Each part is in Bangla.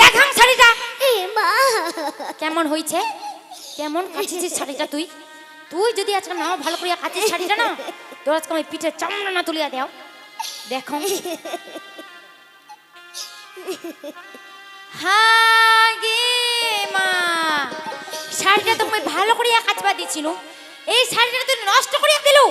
দেখাম শাড়িটা। কেমন হয়েছে কেমন কাচিছিস শাড়িটা তুই? তুই যদি আজকে নাও ভালো করে কাচিস শাড়িটা না তোর আজকে আমি পিঠে চামড়া না তুলিয়া দেও। দেখো হাগে মা শাড়িটা তো ভালো করে কাচবা দিছিল এই শাড়িটা তুই নষ্ট করিয়া দিলু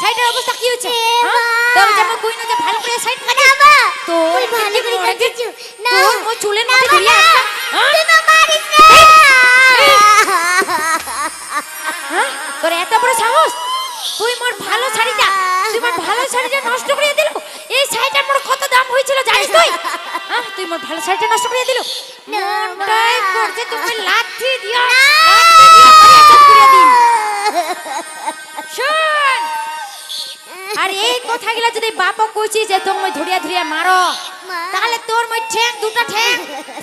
শাড়িটার অবস্থা কি হচ্ছে তবে যেমন কই না যে ভালো করে শাড়ি কাচে না মা! তোর ভালো করে কাটিছি না তোর মোর চুলের মধ্যে ঘুরিয়ে না। হ্যাঁ? তুই মারিস না! হ্যাঁ? তোর এত বড় সাহস? তুই মোর ভালো শাড়িটা তুই মোর ভালো শাড়িটা নষ্ট করে দিল? এই শাড়িটার মোর কত দাম হয়েছিল জানিস তুই? হ্যাঁ? তুই মোর ভালো শাড়িটা নষ্ট করে দিল? মনটাই মা। করছে তুমি লাথি দিয়া লাথি দিয়া করে সব করে দিন। শোন! আর এই কথাগুলা যদি বাপ কইছি যে তোর মই ধরিয়া ধরিয়া মারো তাহলে তোর মই ঠ্যাং দুটো ঠ্যাং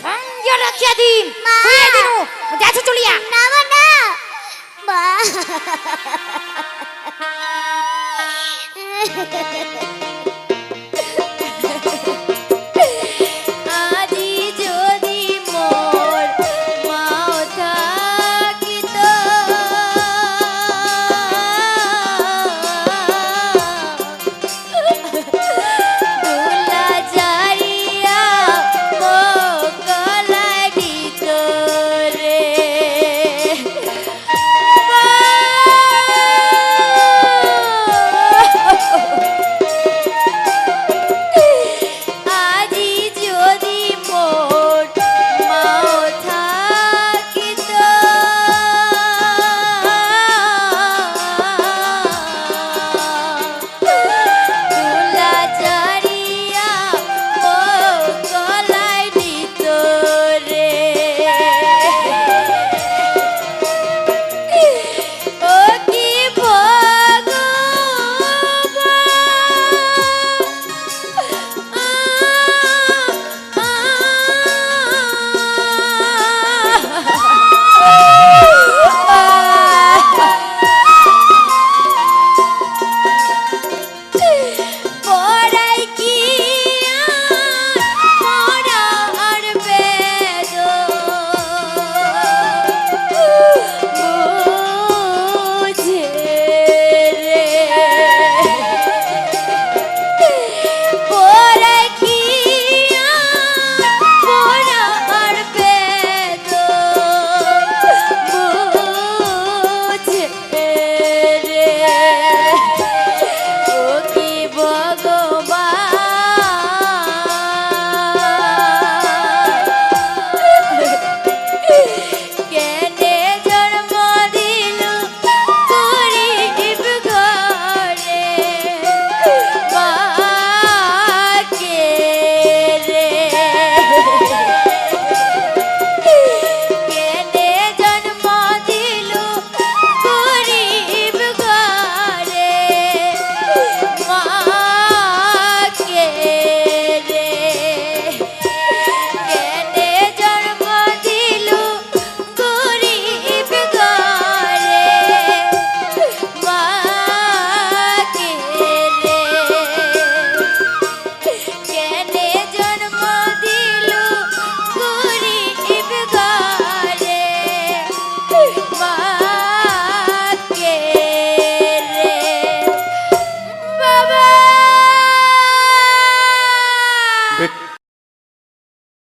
ভাঙ্গিয়া রাখিয়া দিন। কইয়া দিনু যাচ্ছ চলিয়া। না মা না। মা।